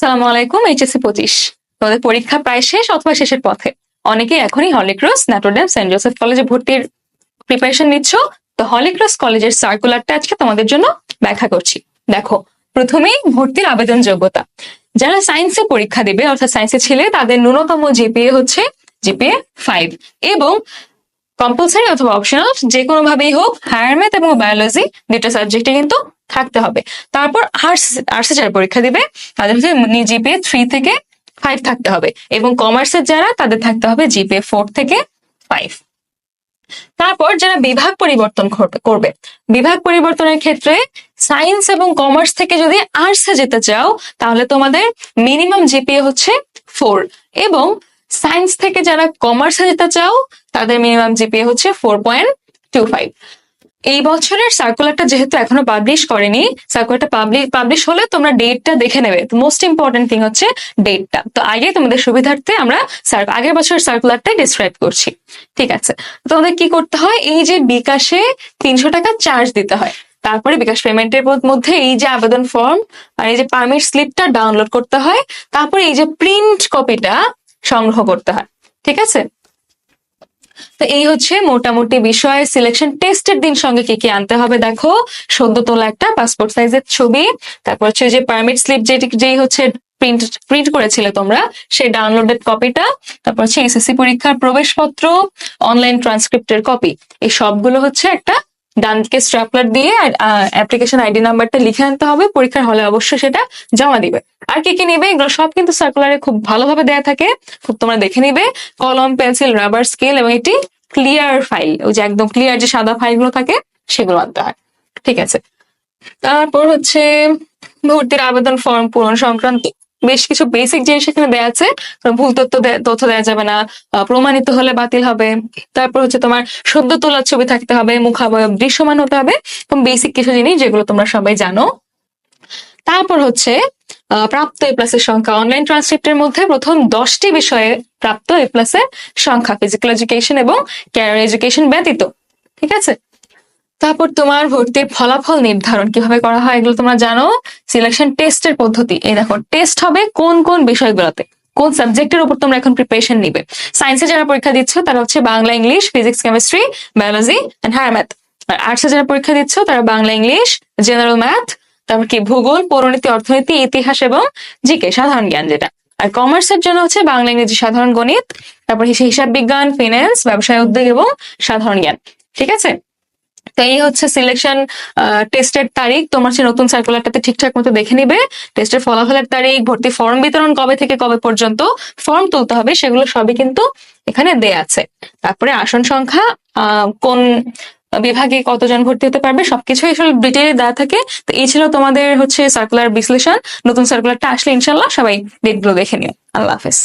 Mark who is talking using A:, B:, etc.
A: সালামু আলাইকুম, এইচএসসি পঁচিশ। তোমাদের পরীক্ষা প্রায় শেষ অথবা শেষের পথে। অনেকে এখনই হলিক্রস ন্যাটোডেম সেন্ট জোসেফ কলেজে ভর্তির প্রিপারেশন নিচ্ছ। তো হলিক্রস কলেজের সার্কুলারটা আজকে তোমাদের জন্য ব্যাখ্যা করছি। দেখো, প্রথমেই ভর্তির আবেদন যোগ্যতা যারা সায়েন্সে পরীক্ষা দেবে, অর্থাৎ সায়েন্সে ছিলে, তাদের ন্যূনতম জিপিএ হচ্ছে জিপিএ ফাইভ এবং কম্পালসারি অথবা অপশনাল যে কোনো ভাবেই হোক হায়ার ম্যাথ এবং বায়োলজি দুটো সাবজেক্টে কিন্তু থাকতে হবে। তারপর আর্টস আর্টসে যারা পরীক্ষা দিবে, তাদের হচ্ছে জিপিএ থ্রি থেকে ফাইভ থাকতে হবে এবং কমার্সের যারা, তাদের থাকতে হবে জিপিএ ফোর থেকে ফাইভ তারপর যারা বিভাগ পরিবর্তন করবে- করবে, বিভাগ পরিবর্তনের ক্ষেত্রে সায়েন্স এবং কমার্স থেকে যদি আর্টসে যেতে চাও, তাহলে তোমাদের মিনিমাম জিপিএ হচ্ছে ফোর এবং সায়েন্স থেকে যারা কমার্সে যেতে চাও, তাদের মিনিমাম জিপিএ হচ্ছে ফোর পয়েন্ট টু ফাইভ এই বছরের সার্কুলারটা যেহেতু এখনও পাবলিশ করেনি সার্কুলারটা পাবলিশ পাবলিশ হলে তোমরা ডেটটা দেখে নেবে। মোস্ট ইম্পর্টেন্ট থিং হচ্ছে ডেটটা তো আগে তোমাদের সুবিধার্থে আমরা আগের বছরের সার্কুলারটাই ডিসক্রাইব করছি। ঠিক আছে? তোমাদের কি করতে হয়? এই যে বিকাশে তিনশো টাকা চার্জ দিতে হয়। তারপরে বিকাশ পেমেন্টের মধ্যে এই যে আবেদন ফর্ম আর এই যে পারমিট স্লিপটা ডাউনলোড করতে হয়। তারপরে এই যে প্রিন্ট কপিটা সংগ্রহ করতে হয়, ঠিক আছে? তো এই হচ্ছে মোটামুটি বিষয় সিলেকশন টেস্টের দিন সঙ্গে কি কি আনতে হবে, দেখো। সদ্য তোলা একটা পাসপোর্ট সাইজের ছবি, তারপর হচ্ছে যে পারমিট স্লিপ যেটি, যেই হচ্ছে প্রিন্ট প্রিন্ট করেছিলে তোমরা, সেই ডাউনলোডেড কপিটা তারপর হচ্ছে এসএসসি পরীক্ষার প্রবেশপত্র অনলাইন ট্রান্সক্রিপ্টের কপি এই সবগুলো হচ্ছে একটা ডান দিকে স্ট্রাপলার দিয়ে অ্যাপ্লিকেশন আইডি নাম্বারটা লিখে আনতে হবে, পরীক্ষার হলে অবশ্যই সেটা জমা দিবে। আর কি কি নিবে, এগুলো সব কিন্তু সার্কুলারে খুব ভালোভাবে দেয়া থাকে, খুব তোমরা দেখে নিবে। কলম পেন্সিল রাবার স্কেল এবং এটি ক্লিয়ার ফাইল ওই যে একদম ক্লিয়ার যে সাদা ফাইলগুলো থাকে, সেগুলো আনতে হয়। ঠিক আছে। তারপর হচ্ছে ভর্তির আবেদন ফর্ম পূরণ সংক্রান্ত বেশ কিছু বেসিক জিনিস এখানে দেওয়া আছে। ভুল তথ্য তথ্য দেওয়া যাবে না প্রমাণিত হলে বাতিল হবে। তারপর হচ্ছে তোমার সদ্য তোলার ছবি থাকতে হবে, মুখাবয়ব দৃশ্যমান হতে হবে, এবং বেসিক কিছু জিনিস যেগুলো তোমরা সবাই জানো। তারপর হচ্ছে প্রাপ্ত এ প্লাসের সংখ্যা। অনলাইন ট্রান্সক্রিপ্টের মধ্যে প্রথম দশটি বিষয়ে প্রাপ্ত এ প্লাসের সংখ্যা ফিজিক্যাল এডুকেশন এবং ক্যারিয়ার এডুকেশন ব্যতীত। ঠিক আছে? তারপর তোমার ভর্তির ফলাফল নির্ধারণ কীভাবে করা হয় এগুলো তোমরা জানো? সিলেকশন টেস্টের পদ্ধতি। এই দেখো টেস্ট হবে কোন কোন বিষয়গুলোতে, কোন সাবজেক্টের উপর তোমরা এখন প্রিপারেশন নিবে। সায়েন্সে যারা পরীক্ষা দিচ্ছ, তারা হচ্ছে Bangla, English physics chemistry biology and higher math আর আর্টসে যারা পরীক্ষা দিচ্ছ, তারা বাংলা, ইংলিশ জেনারেল ম্যাথ তারপর কি ভূগোল পৌরনীতি অর্থনীতি, ইতিহাস এবং জিকে সাধারণ জ্ঞান যেটা। আর কমার্সের জন্য হচ্ছে বাংলা, ইংরেজি, সাধারণ গণিত, তারপর হিসাব বিজ্ঞান ফিন্যান্স ব্যবসায় উদ্যোগ এবং সাধারণ জ্ঞান। ঠিক আছে? এই হচ্ছে সিলেকশন টেস্টের তারিখ। তোমার হচ্ছে নতুন সার্কুলারটাতে ঠিকঠাক মতো দেখে নিবে। টেস্টের ফলাফলের তারিখ, ভর্তি ফর্ম বিতরণ কবে থেকে কবে পর্যন্ত ফর্ম তুলতে হবে, সেগুলো সবই কিন্তু এখানে দেয়া আছে। তারপরে আসন সংখ্যা কোন বিভাগে কতজন ভর্তি হতে পারবে, সবকিছু আসলে ডিটেইলে দেওয়া থাকে। তো এই ছিল তোমাদের হচ্ছে সার্কুলার বিশ্লেষণ। নতুন সার্কুলারটা আসলে ইনশাল্লাহ সবাই ডেটগুলো দেখে নিও। আল্লাহ হাফেজ।